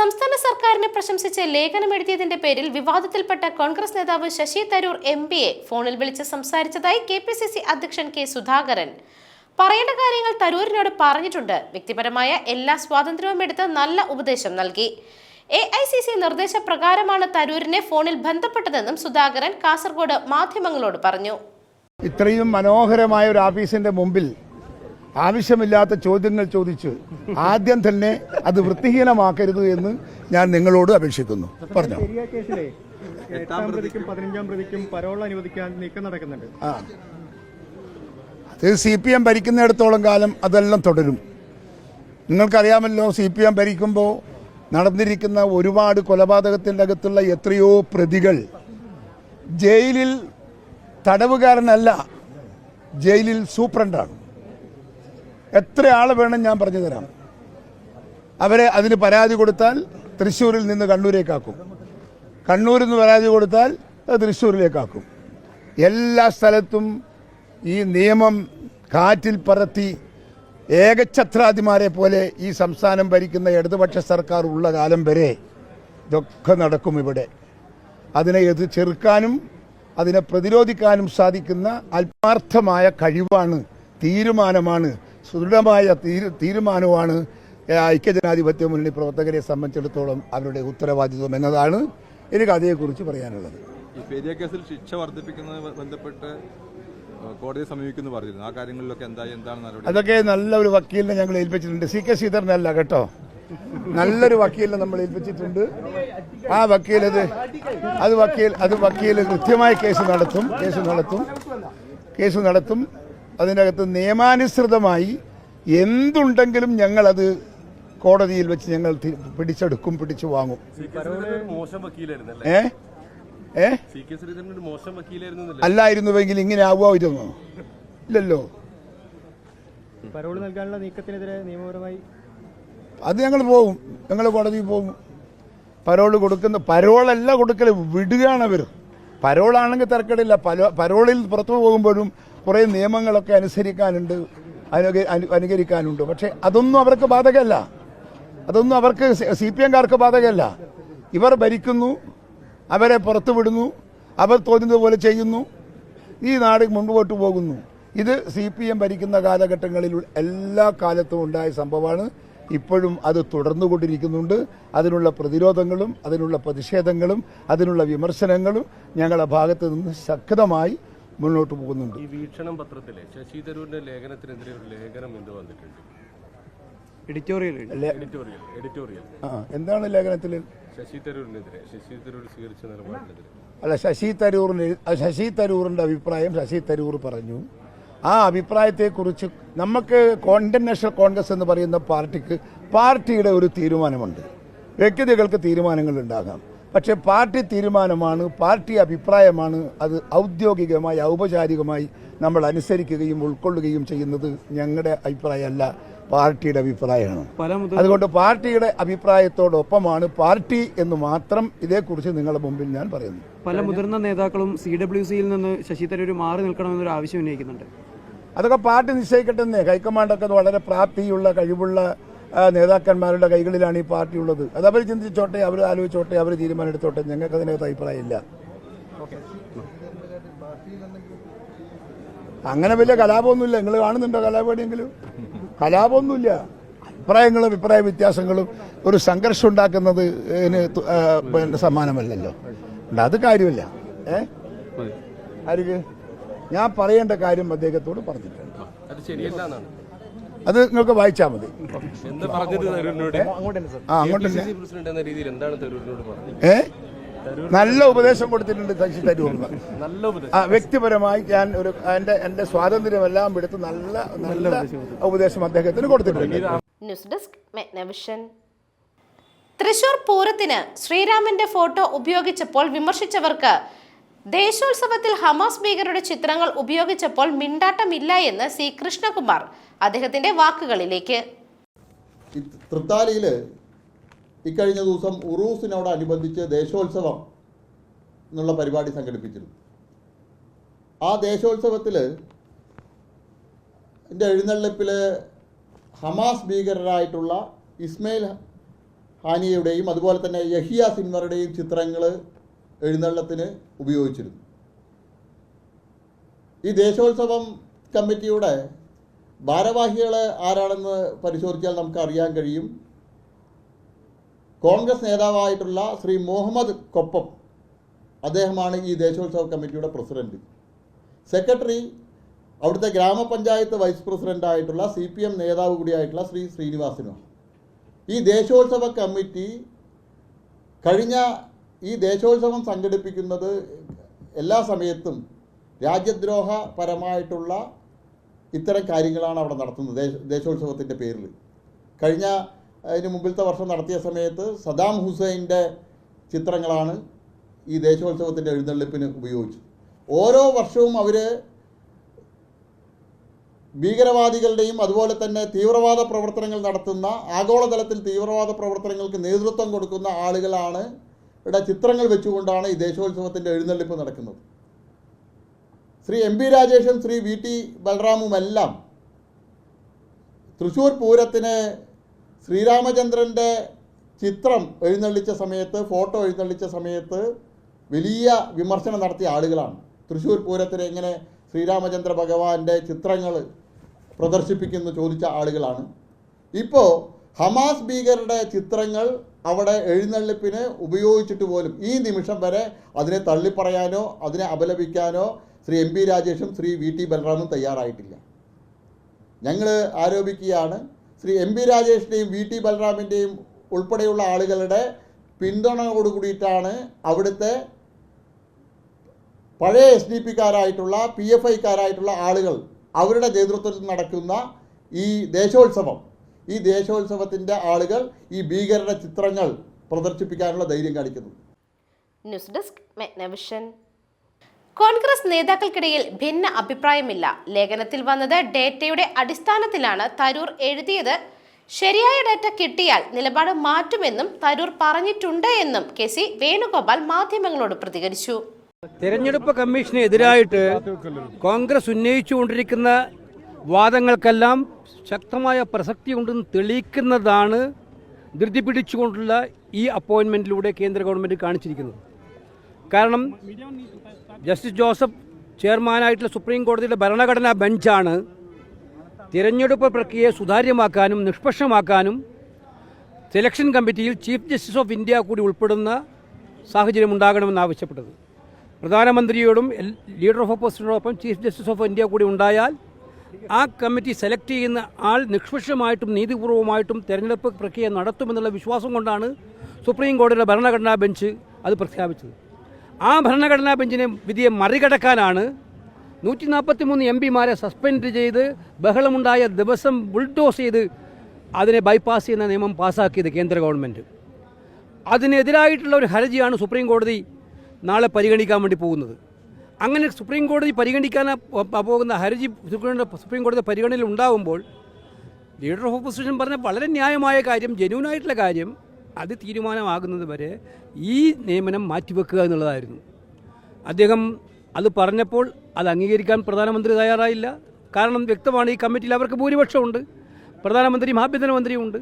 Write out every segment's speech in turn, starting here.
സംസ്ഥാന സർക്കാരിനെ പ്രശംസിച്ച് ലേഖനമെഴുതിയതിന്റെ പേരിൽ വിവാദത്തിൽപ്പെട്ട കോൺഗ്രസ് നേതാവ് ശശി തരൂർ എം പിയെ ഫോണിൽ വിളിച്ച് സംസാരിച്ചതായി കെ പി സി സി അധ്യക്ഷൻ കെ സുധാകരൻ. പറയേണ്ട കാര്യങ്ങൾ തരൂരിനോട് പറഞ്ഞിട്ടുണ്ട്. വ്യക്തിപരമായ എല്ലാ സ്വാതന്ത്ര്യവും എടുത്ത് നല്ല ഉപദേശം നൽകി. എ ഐ സി സി നിർദ്ദേശപ്രകാരമാണ് തരൂരിനെ ഫോണിൽ ബന്ധപ്പെട്ടതെന്നും സുധാകരൻ കാസർഗോഡ് മാധ്യമങ്ങളോട് പറഞ്ഞു. ഇത്രയും മനോഹരമായ ഒരു ഓഫീസിന്റെ മുമ്പിൽ ആവശ്യമില്ലാത്ത ചോദ്യങ്ങൾ ചോദിച്ച് ആദ്യം തന്നെ അത് വൃത്തിഹീനമാക്കരുത് എന്ന് ഞാൻ നിങ്ങളോട് അപേക്ഷിക്കുന്നു. പറഞ്ഞു. എട്ടാം പ്രതിക്കും പതിനഞ്ചാം പ്രതിക്കും പരോൾ അനുവദിക്കാൻ നീക്കം നടക്കുന്നുണ്ട്. ആ. അത് സി പി എം ഭരിക്കുന്നിടത്തോളം കാലം അതെല്ലാം തുടരും. നിങ്ങൾക്കറിയാമല്ലോ സി പി എം ഭരിക്കുമ്പോൾ നടന്നിരിക്കുന്ന ഒരുപാട് കൊലപാതകത്തിന്റെ അകത്തുള്ള എത്രയോ പ്രതികൾ ജയിലിൽ തടവുകാരനല്ല ജയിലിൽ സൂപ്രണ്ടാണ്. എത്ര ആൾ വേണം ഞാൻ പറഞ്ഞു തരാം. അവരെ അതിന് പരാതി കൊടുത്താൽ തൃശ്ശൂരിൽ നിന്ന് കണ്ണൂരേക്കാക്കും. കണ്ണൂരിൽ നിന്ന് പരാതി കൊടുത്താൽ അത് തൃശ്ശൂരിലേക്കാക്കും. എല്ലാ സ്ഥലത്തും ഈ നിയമം കാറ്റിൽ പറത്തി ഏകഛത്രാധിമാരെ പോലെ ഈ സംസ്ഥാനം ഭരിക്കുന്ന ഇടതുപക്ഷ സർക്കാർ ഉള്ള കാലം വരെ ഇതൊക്കെ നടക്കും ഇവിടെ. അതിനെ എതിർ ചെറുക്കാനും അതിനെ പ്രതിരോധിക്കാനും സാധിക്കുന്ന ആത്മാർത്ഥമായ കഴിവാണ് തീരുമാനമാണ് സുദൃഢമായ തീരു- തീരുമാനമാണ് ഐക്യജനാധിപത്യ മുന്നണി പ്രവർത്തകരെ സംബന്ധിച്ചിടത്തോളം അവരുടെ ഉത്തരവാദിത്വം എന്നതാണ് എനിക്ക് അതേക്കുറിച്ച് പറയാനുള്ളത്. കേസിൽ ശിക്ഷ വർദ്ധിപ്പിക്കുന്നത് ബന്ധപ്പെട്ട് കോടതിയെ സമീപിക്കുന്നു പറഞ്ഞിരുന്നു. ആ കാര്യങ്ങളിലൊക്കെ എന്തായി? എന്താണ് നടപടി? അതൊക്കെ നല്ലൊരു വക്കീലിനെ ഞങ്ങൾ ഏൽപ്പിച്ചിട്ടുണ്ട്. സി കെ ശ്രീധരനല്ല കേട്ടോ. നല്ലൊരു വക്കീലിനെ നമ്മൾ ഏൽപ്പിച്ചിട്ടുണ്ട്. ആ വക്കീലത് അത് അത് വക്കീൽ അത് വക്കീൽ കൃത്യമായി കേസ് നടത്തും കേസ് നടത്തും കേസ് നടത്തും. അതിനകത്ത് നിയമാനുസൃതമായി എന്തുണ്ടെങ്കിലും ഞങ്ങളത് കോടതിയിൽ വെച്ച് ഞങ്ങൾ പിടിച്ചെടുക്കും പിടിച്ചു വാങ്ങും. ഏ? ഏ? സി കെ ശ്രീധരൻ ഒരു മോശം വക്കീലായിരുന്നു അല്ലായിരുന്നുവെങ്കിൽ ഇങ്ങനെ ആവുമായിരുന്നു? ഇല്ലല്ലോ. നൽകാനുള്ള നീക്കത്തിനെതിരെ നിയമപരമായി അത് ഞങ്ങൾ പോകും ഞങ്ങൾ കോടതിയിൽ പോകും പരോൾ കൊടുക്കുന്ന പരോളല്ല കൊടുക്കൽ വിടുകയാണ് അവർ പരോളാണെങ്കിൽ തിരക്കടില്ല. പരോ പരോളിൽ പുറത്തു പോകുമ്പോഴും കുറേ നിയമങ്ങളൊക്കെ അനുസരിക്കാനുണ്ട് അനുക- അനു- അനുകരിക്കാനുണ്ട്. പക്ഷേ അതൊന്നും അവർക്ക് ബാധകമല്ല. അതൊന്നും അവർക്ക് സി പി എംകാർക്ക് ബാധകമല്ല. ഇവർ ഭരിക്കുന്നു അവരെ പുറത്തു വിടുന്നു അവർ തോന്നുന്നതുപോലെ ചെയ്യുന്നു ഈ നാട് മുൻപോട്ട് പോകുന്നു. ഇത് സി പി എം ഭരിക്കുന്ന കാലഘട്ടങ്ങളിൽ എല്ലാ കാലത്തും ഉണ്ടായ സംഭവമാണ്. ഇപ്പോഴും അത് തുടർന്നുകൊണ്ടിരിക്കുന്നുണ്ട്. അതിനുള്ള പ്രതിരോധങ്ങളും അതിനുള്ള പ്രതിഷേധങ്ങളും അതിനുള്ള വിമർശനങ്ങളും ഞങ്ങളുടെ ഭാഗത്ത് നിന്ന് ശക്തമായി മുന്നോട്ട് പോകുന്നുണ്ട്. ഈ വീക്ഷണം പത്രത്തിലെ ശശി തരൂരിന്റെ ലേഖനത്തിനെതിരെ ഒരു ലേഖനം എന്ത് വന്നിട്ടുണ്ട്. Editorial editorial editorial. ആ എന്താണ് ലേഖനത്തിൽ ശശി തരൂരിനെതിരെ ശശി തരൂർ സ്വീകരിച്ച നിലപാടിനെതിരെ. അല്ല ശശി തരൂറിന് ശശി തരൂറിന്റെ അഭിപ്രായം ശശി തരൂർ പറഞ്ഞു. ആ അഭിപ്രായത്തെക്കുറിച്ച് നമുക്ക് ഇന്ത്യൻ നാഷണൽ കോൺഗ്രസ് എന്ന് പറയുന്ന പാർട്ടിക്ക് പാർട്ടിയുടെ ഒരു തീരുമാനമുണ്ട്. വ്യക്തികൾക്ക് തീരുമാനങ്ങൾ ഉണ്ടാകാം. പക്ഷേ പാർട്ടി തീരുമാനമാണ് പാർട്ടി അഭിപ്രായമാണ് അത് ഔദ്യോഗികമായി ഔപചാരികമായി നമ്മൾ അനുസരിക്കുകയും ഉൾക്കൊള്ളുകയും ചെയ്യുന്നത് ഞങ്ങളുടെ അഭിപ്രായമല്ല പാർട്ടിയുടെ അഭിപ്രായമാണ്. അതുകൊണ്ട് പാർട്ടിയുടെ അഭിപ്രായത്തോടൊപ്പമാണ് പാർട്ടി എന്ന് മാത്രം ഇതേക്കുറിച്ച് നിങ്ങളുടെ മുമ്പിൽ ഞാൻ പറയുന്നു പല മുതിർന്ന നേതാക്കളും സി ഡബ്ല്യു സിയിൽ നിന്ന് ശശി തരൂർ മാറി നിൽക്കണമെന്നൊരു ആവശ്യം ഉന്നയിക്കുന്നുണ്ട്. അതൊക്കെ പാർട്ടി നിശ്ചയിക്കട്ടെ എന്നേ ഹൈക്കമാൻഡൊക്കെ വളരെ പ്രാപ്തിയുള്ള കഴിവുള്ള നേതാക്കന്മാരുടെ കൈകളിലാണ് ഈ പാർട്ടി ഉള്ളത്. അത് അവർ ചിന്തിച്ചോട്ടെ അവർ ആലോചിച്ചോട്ടെ അവർ തീരുമാനമെടുത്തോട്ടെ ഞങ്ങൾക്ക് അതിനകത്ത് അഭിപ്രായമില്ല. അങ്ങനെ വലിയ കലാപമൊന്നുമില്ല. നിങ്ങൾ കാണുന്നുണ്ടോ കലാപടിയെങ്കിലും? കലാപമൊന്നുമില്ല. അഭിപ്രായങ്ങളും അഭിപ്രായ വ്യത്യാസങ്ങളും ഒരു സംഘർഷം ഉണ്ടാക്കുന്നത് ഉണ്ട്, അത് കാര്യമല്ല. ഏ? ആർക്ക്? ഞാൻ പറയേണ്ട കാര്യം അദ്ദേഹത്തോട് പറഞ്ഞിട്ടുണ്ട്. അത് ശരിയല്ല എന്നാണ് അത് നിങ്ങൾക്ക് വായിച്ചാൽ മതി. എന്താ പറഞ്ഞത് തരൂരിനോട്? ആ അങ്ങോട്ട് സി സി പ്രസിഡന്റ് എന്ന രീതിയിൽ എന്താണ് തരൂരിനോട് പറഞ്ഞത്? ഏ? നല്ല ഉപദേശം കൊടുത്തിട്ടുണ്ട് ശശി തരൂർ നല്ല ഉപദേശം. വ്യക്തിപരമായി ഞാൻ ഒരു എന്റെ എന്റെ സ്വാതന്ത്ര്യമെല്ലാം എടുത്ത് നല്ല നല്ല ഉപദേശം അദ്ദേഹത്തിന് കൊടുത്തിട്ടുണ്ട്. ന്യൂസ് ഡെസ്ക് മെഗ്നവിഷൻ തൃശൂർ പൂരത്തിന് ശ്രീരാമന്റെ ഫോട്ടോ ഉപയോഗിച്ചപ്പോൾ വിമർശിച്ചവർക്ക് ദേശോത്സവത്തിൽ ഹമാസ് ഭീകരരുടെ ചിത്രങ്ങൾ ഉപയോഗിച്ചപ്പോൾ മിണ്ടാട്ടമില്ല എന്ന് സി കൃഷ്ണകുമാർ അദ്ദേഹത്തിന്റെ വാക്കുകളിലേക്ക്. തൃത്താലയിൽ ഇക്കഴിഞ്ഞ ദിവസം ഉറൂസിനോടനുബന്ധിച്ച് ദേശോത്സവം എന്നുള്ള പരിപാടി സംഘടിപ്പിച്ചിരുന്നു. ആ ദേശോത്സവത്തിൽ എന്റെ എഴുന്നള്ളിപ്പിൽ ഹമാസ് ഭീകരരായിട്ടുള്ള ഇസ്മയിൽ ഹാനിയയുടെയും അതുപോലെ തന്നെ യഹിയ സിൻവറുടെയും ചിത്രങ്ങൾ എഴുന്നള്ളത്തിന് ഉപയോഗിച്ചിരുന്നു. ഈ ദേശോത്സവം കമ്മിറ്റിയുടെ ഭാരവാഹികൾ ആരാണെന്ന് പരിശോധിച്ചാൽ നമുക്ക് അറിയാൻ കഴിയും. കോൺഗ്രസ് നേതാവായിട്ടുള്ള ശ്രീ മുഹമ്മദ് കൊപ്പം അദ്ദേഹമാണ് ഈ ദേശോത്സവ കമ്മിറ്റിയുടെ പ്രസിഡന്റ്. സെക്രട്ടറി അവിടുത്തെ ഗ്രാമപഞ്ചായത്ത് വൈസ് പ്രസിഡന്റായിട്ടുള്ള സി പി എം നേതാവ് കൂടിയായിട്ടുള്ള ശ്രീ ശ്രീനിവാസനുമാണ് ഈ ദേശോത്സവ കമ്മിറ്റി കഴിഞ്ഞ ഈ ദേശോത്സവം സംഘടിപ്പിക്കുന്നത് എല്ലാ സമയത്തും രാജ്യദ്രോഹപരമായിട്ടുള്ള ഇത്തരം കാര്യങ്ങളാണ് അവിടെ നടത്തുന്നത്. ദേശ ദേശോത്സവത്തിന്റെ പേരിൽ. കഴിഞ്ഞ അതിന് മുമ്പിലത്തെ വർഷം നടത്തിയ സമയത്ത് സദാം ഹുസൈന്റെ ചിത്രങ്ങളാണ് ഈ ദേശോത്സവത്തിന്റെ എഴുന്നള്ളിപ്പിന് ഉപയോഗിച്ചത്. ഓരോ വർഷവും അവർ ഭീകരവാദികളുടെയും അതുപോലെ തന്നെ തീവ്രവാദ പ്രവർത്തനങ്ങൾ നടത്തുന്ന ആഗോളതലത്തിൽ തീവ്രവാദ പ്രവർത്തനങ്ങൾക്ക് നേതൃത്വം കൊടുക്കുന്ന ആളുകളാണ് ഇവിടെ ചിത്രങ്ങൾ വെച്ചുകൊണ്ടാണ് ഈ ദേശോത്സവത്തിന്റെ എഴുന്നള്ളിപ്പ് നടക്കുന്നത്. ശ്രീ എം പി രാജേഷും ശ്രീ വി ടി ബലറാമുമെല്ലാം തൃശ്ശൂർ പൂരത്തിന് ശ്രീരാമചന്ദ്രന്റെ ചിത്രം എഴുന്നള്ളിച്ച സമയത്ത് ഫോട്ടോ എഴുന്നള്ളിച്ച സമയത്ത് വലിയ വിമർശനം നടത്തിയ ആളുകളാണ്. തൃശ്ശൂർ പൂരത്തിന് എങ്ങനെ ശ്രീരാമചന്ദ്ര ഭഗവാന്റെ ചിത്രങ്ങൾ പ്രദർശിപ്പിക്കുന്നു ചോദിച്ച ആളുകളാണ്. ഇപ്പോൾ ഹമാസ് ഭീകരുടെ ചിത്രങ്ങൾ അവിടെ എഴുന്നള്ളിപ്പിന് ഉപയോഗിച്ചിട്ട് പോലും ഈ നിമിഷം വരെ അതിനെ തള്ളിപ്പറയാനോ അതിനെ അപലപിക്കാനോ ശ്രീ എം പി രാജേഷും ശ്രീ വി ടി ബലറാമും തയ്യാറായിട്ടില്ല. ഞങ്ങൾ ആരോപിക്കുകയാണ് ശ്രീ എം പി രാജേഷിന്റെയും വി ടി ബലറാമിന്റെയും ഉൾപ്പെടെയുള്ള ആളുകളുടെ പിന്തുണയോട് കൂടിയിട്ടാണ് അവിടുത്തെ പഴയ എസ് ഡി പിക്കാരായിട്ടുള്ള പി എഫ് ഐക്കാരായിട്ടുള്ള ആളുകൾ അവരുടെ നേതൃത്വത്തിൽ നടക്കുന്ന ഈ ദേശോത്സവം. ഈ ദേശോത്സവത്തിന്റെ ആളുകൾ ഈ ഭീകരരുടെ ചിത്രങ്ങൾ പ്രദർശിപ്പിക്കാനുള്ള ധൈര്യം കാണിക്കുന്നു. ന്യൂസ് ഡെസ്ക് മെഗ്നവിഷൻ കോൺഗ്രസ് നേതാക്കൾക്കിടയിൽ ഭിന്ന അഭിപ്രായമില്ല. ലേഖനത്തിൽ വന്നത് ഡേറ്റയുടെ അടിസ്ഥാനത്തിലാണ് തരൂർ എഴുതിയത്. ശരിയായ ഡേറ്റ കിട്ടിയാൽ നിലപാട് മാറ്റുമെന്നും തരൂർ പറഞ്ഞിട്ടുണ്ട് എന്നും കെ സി വേണുഗോപാൽ മാധ്യമങ്ങളോട് പ്രതികരിച്ചു. തെരഞ്ഞെടുപ്പ് കമ്മീഷന് എതിരായിട്ട് കോൺഗ്രസ് ഉന്നയിച്ചുകൊണ്ടിരിക്കുന്ന വാദങ്ങൾക്കെല്ലാം ശക്തമായ പ്രസക്തി ഉണ്ടെന്ന് തെളിയിക്കുന്നതാണ് ധൃതി പിടിച്ചുകൊണ്ടുള്ള ഈ അപ്പോയിൻമെന്റിലൂടെ കേന്ദ്ര ഗവൺമെന്റ് കാണിച്ചിരിക്കുന്നത്. കാരണം ജസ്റ്റിസ് ജോസഫ് ചെയർമാനായിട്ടുള്ള സുപ്രീം കോടതിയുടെ ഭരണഘടനാ ബെഞ്ചാണ് തിരഞ്ഞെടുപ്പ് പ്രക്രിയയെ സുതാര്യമാക്കാനും നിഷ്പക്ഷമാക്കാനും സെലക്ഷൻ കമ്മിറ്റിയിൽ ചീഫ് ജസ്റ്റിസ് ഓഫ് ഇന്ത്യ കൂടി ഉൾപ്പെടുന്ന സാഹചര്യം ഉണ്ടാകണമെന്ന് ആവശ്യപ്പെട്ടത്. പ്രധാനമന്ത്രിയോടും ലീഡർ ഓഫ് ഓപ്പോസിഷനോടൊപ്പം ചീഫ് ജസ്റ്റിസ് ഓഫ് ഇന്ത്യ കൂടി ഉണ്ടായാൽ ആ കമ്മിറ്റി സെലക്ട് ചെയ്യുന്ന ആൾ നിഷ്പക്ഷമായിട്ടും നീതിപൂർവമായിട്ടും തെരഞ്ഞെടുപ്പ് പ്രക്രിയ നടത്തുമെന്നുള്ള വിശ്വാസം കൊണ്ടാണ് സുപ്രീം കോടതിയുടെ ഭരണഘടനാ ബെഞ്ച് അത് പ്രഖ്യാപിച്ചത്. ആ ഭരണഘടനാ ബെഞ്ചിനെ വിധിയെ മറികടക്കാനാണ് നൂറ്റി നാൽപ്പത്തി മൂന്ന് എം പിമാരെ സസ്പെൻഡ് ചെയ്ത് ബഹളമുണ്ടായ ദിവസം ബുൾഡോസ് ചെയ്ത് അതിനെ ബൈപ്പാസ് ചെയ്യുന്ന നിയമം പാസ്സാക്കിയത് കേന്ദ്ര ഗവൺമെന്റ് അതിനെതിരായിട്ടുള്ള ഒരു ഹർജിയാണ് സുപ്രീം കോടതി നാളെ പരിഗണിക്കാൻ വേണ്ടി പോകുന്നത്. അങ്ങനെ സുപ്രീം കോടതി പരിഗണിക്കാൻ പോകുന്ന ഹർജി സുപ്രീം കോടതി പരിഗണനയിൽ ഉണ്ടാകുമ്പോൾ ലീഡർ ഓഫ് ഓപ്പോസിഷൻ പറഞ്ഞ വളരെ ന്യായമായ കാര്യം ജെന്യൂനായിട്ടുള്ള കാര്യം അത് തീരുമാനമാകുന്നത് വരെ ഈ നിയമനം മാറ്റിവെക്കുക എന്നുള്ളതായിരുന്നു. അദ്ദേഹം അത് പറഞ്ഞപ്പോൾ അത് അംഗീകരിക്കാൻ പ്രധാനമന്ത്രി തയ്യാറായില്ല. കാരണം വ്യക്തമാണ് ഈ കമ്മിറ്റിയിൽ അവർക്ക് ഭൂരിപക്ഷമുണ്ട് പ്രധാനമന്ത്രിയും ആഭ്യന്തരമന്ത്രിയും ഉണ്ട്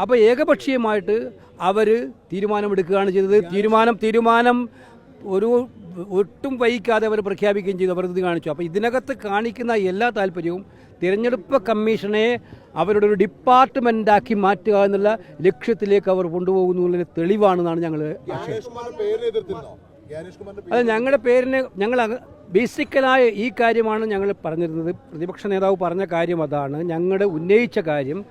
അപ്പോൾ ഏകപക്ഷീയമായിട്ട് അവർ തീരുമാനമെടുക്കുകയാണ് ചെയ്തത്. തീരുമാനം തീരുമാനം ഒരു ഒട്ടും വൈകാതെ അവർ പ്രഖ്യാപിക്കുകയും ചെയ്തു. അവർ ഇത് കാണിച്ചു. അപ്പോൾ ഇതിനകത്ത് കാണിക്കുന്ന എല്ലാ താല്പര്യവും തിരഞ്ഞെടുപ്പ് കമ്മീഷനെ അവരുടെ ഒരു ഡിപ്പാർട്ട്മെന്റാക്കി മാറ്റുക എന്നുള്ള ലക്ഷ്യത്തിലേക്ക് അവർ കൊണ്ടുപോകുന്നു എന്നുള്ള തെളിവാണെന്നാണ് ഞങ്ങൾ അത് ഞങ്ങളുടെ പേരിന് ഞങ്ങൾ ബേസിക്കലായ ഈ കാര്യമാണ് ഞങ്ങൾ പറഞ്ഞിരുന്നത്. പ്രതിപക്ഷ നേതാവ് പറഞ്ഞ കാര്യം അതാണ്. ഞങ്ങളുടെ ഉന്നയിച്ച കാര്യം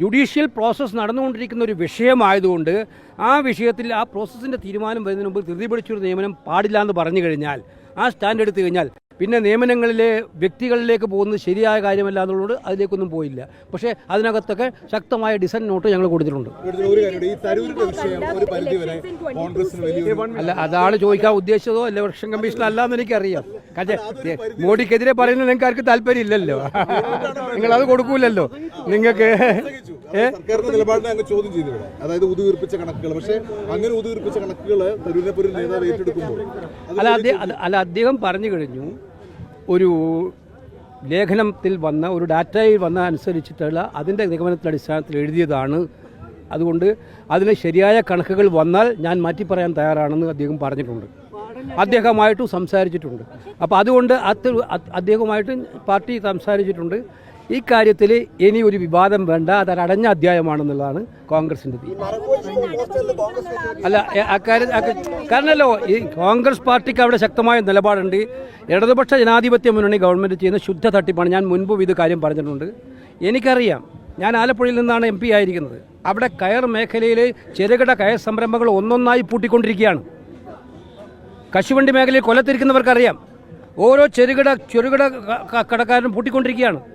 ജുഡീഷ്യൽ പ്രോസസ്സ് നടന്നുകൊണ്ടിരിക്കുന്ന ഒരു വിഷയമായതുകൊണ്ട് ആ വിഷയത്തിൽ ആ പ്രോസസ്സിന്റെ തീരുമാനം വരുന്നതിന് മുമ്പ് ധൃതി പിടിച്ചൊരു നിയമനം പാടില്ല എന്ന് പറഞ്ഞു കഴിഞ്ഞാൽ ആ സ്റ്റാൻഡ് എടുത്തു കഴിഞ്ഞാൽ പിന്നെ നിയമനങ്ങളിലെ വ്യക്തികളിലേക്ക് പോകുന്നത് ശരിയായ കാര്യമല്ല എന്നുള്ളത് അതിലേക്കൊന്നും പോയില്ല. പക്ഷേ അതിനകത്തൊക്കെ ശക്തമായ ഡിസൈൻ നോട്ട് ഞങ്ങൾ കൊടുത്തിട്ടുണ്ട്. അല്ല അതാണ് ചോദിക്കാൻ ഉദ്ദേശിച്ചതോ അല്ല ഇലക്ഷൻ കമ്മീഷൻ അല്ല എന്ന് എനിക്കറിയാം. കാരണം മോഡിക്കെതിരെ പറയുന്നത് നിങ്ങൾക്ക് താല്പര്യം താല്പര്യമില്ലല്ലോ നിങ്ങൾ അത് കൊടുക്കൂലല്ലോ. നിങ്ങൾക്ക് സർക്കാരിന്റെ നിലപാടിനെ അങ്ങ് ചോദ്യം ചെയ്തിരുന്നു അതായത് ഉതുവീർപ്പിച്ച കണക്കുകൾ. പക്ഷേ അങ്ങനെ ഉതുവീർപ്പിച്ച കണക്കുകൾ തരൂരിനെ ഒരു നേതാവ് ഏറ്റെടുക്കുമ്പോൾ അല്ല അല്ല- അദ്ദേഹം പറഞ്ഞു കഴിഞ്ഞു ഒരു ലേഖനത്തിൽ വന്ന ഒരു ഡാറ്റയിൽ വന്ന അനുസരിച്ചിട്ടുള്ള അതിന്റെ നിഗമനത്തിന്റെ അടിസ്ഥാനത്തിൽ എഴുതിയതാണ്. അതുകൊണ്ട് അതിന് ശരിയായ കണക്കുകൾ വന്നാൽ ഞാൻ മാറ്റി പറയാൻ തയ്യാറാണെന്ന് അദ്ദേഹം പറഞ്ഞിട്ടുണ്ട്. അദ്ദേഹമായിട്ടും സംസാരിച്ചിട്ടുണ്ട്. അപ്പോൾ അതുകൊണ്ട് അത് അത് അദ്ദേഹവുമായിട്ട് പാർട്ടി സംസാരിച്ചിട്ടുണ്ട്. ഈ കാര്യത്തിൽ ഇനി ഒരു വിവാദം വേണ്ട അതൊരു അടഞ്ഞ അധ്യായമാണെന്നുള്ളതാണ് കോൺഗ്രസിന്റെ അല്ല അക്കാര്യം അക്ക- കാരണമല്ലോ ഈ കോൺഗ്രസ് പാർട്ടിക്ക് അവിടെ ശക്തമായ നിലപാടുണ്ട്. ഇടതുപക്ഷ ജനാധിപത്യ മുന്നണി ഗവൺമെന്റ് ചെയ്യുന്ന ശുദ്ധ തട്ടിപ്പാണ്. ഞാൻ മുൻപും ഇത് കാര്യം പറഞ്ഞിട്ടുണ്ട്. എനിക്കറിയാം ഞാൻ ആലപ്പുഴയിൽ നിന്നാണ് എം പി ആയിരിക്കുന്നത്. അവിടെ കയർ മേഖലയിലെ ചെറുകിട കയർ സംരംഭങ്ങൾ ഒന്നൊന്നായി പൂട്ടിക്കൊണ്ടിരിക്കുകയാണ്. കശുവണ്ടി മേഖലയിൽ കൊല്ലത്തിരിക്കുന്നവർക്കറിയാം ഓരോ ചെറുകിട ചെറുകിട കടക്കാരനും പൂട്ടിക്കൊണ്ടിരിക്കുകയാണ്.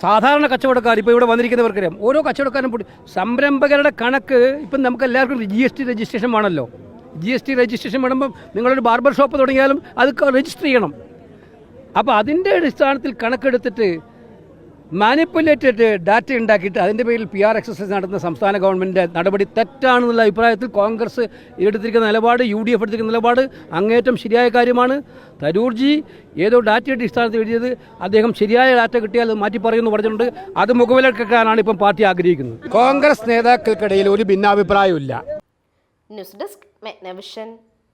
സാധാരണ കച്ചവടക്കാർ ഇപ്പോൾ ഇവിടെ വന്നിരിക്കുന്നവർക്കറിയാം. ഓരോ കച്ചവടക്കാരും സംരംഭകരുടെ കണക്ക് ഇപ്പം നമുക്ക് എല്ലാവർക്കും ജി എസ് ടി രജിസ്ട്രേഷൻ വേണമല്ലോ. ജി എസ് ടി രജിസ്ട്രേഷൻ വേണമ്പം നിങ്ങളൊരു ബാർബർ ഷോപ്പ് തുടങ്ങിയാലും അത് രജിസ്റ്റർ ചെയ്യണം. അപ്പോൾ അതിന്റെ അടിസ്ഥാനത്തിൽ കണക്കെടുത്തിട്ട് മാനിപ്പുലേറ്റഡ് ഡാറ്റ ഉണ്ടാക്കിയിട്ട് അതിന്റെ പേരിൽ പി ആർ എക്സസൈസ് നടത്തുന്ന സംസ്ഥാന ഗവൺമെന്റിന്റെ നടപടി തെറ്റാണെന്നുള്ള അഭിപ്രായത്തിൽ കോൺഗ്രസ് എടുത്തിരിക്കുന്ന നിലപാട് യു ഡി എഫ് എടുത്തിരിക്കുന്ന നിലപാട് അങ്ങേറ്റം ശരിയായ കാര്യമാണ്. തരൂർജി ഏതോ ഡാറ്റയുടെ അടിസ്ഥാനത്തിൽ എഴുതിയത് അദ്ദേഹം ശരിയായ ഡാറ്റ കിട്ടിയാൽ അത് മാറ്റി പറയുമെന്ന് പറഞ്ഞിട്ടുണ്ട്. അത് മുഖവിലക്കാനാണ് ഇപ്പം പാർട്ടി ആഗ്രഹിക്കുന്നത്. കോൺഗ്രസ് നേതാക്കൾക്കിടയിൽ ഒരു ഭിന്നാഭിപ്രായമില്ല ന്യൂസ് ഡെസ്ക് മെഗ്നവിഷൻ.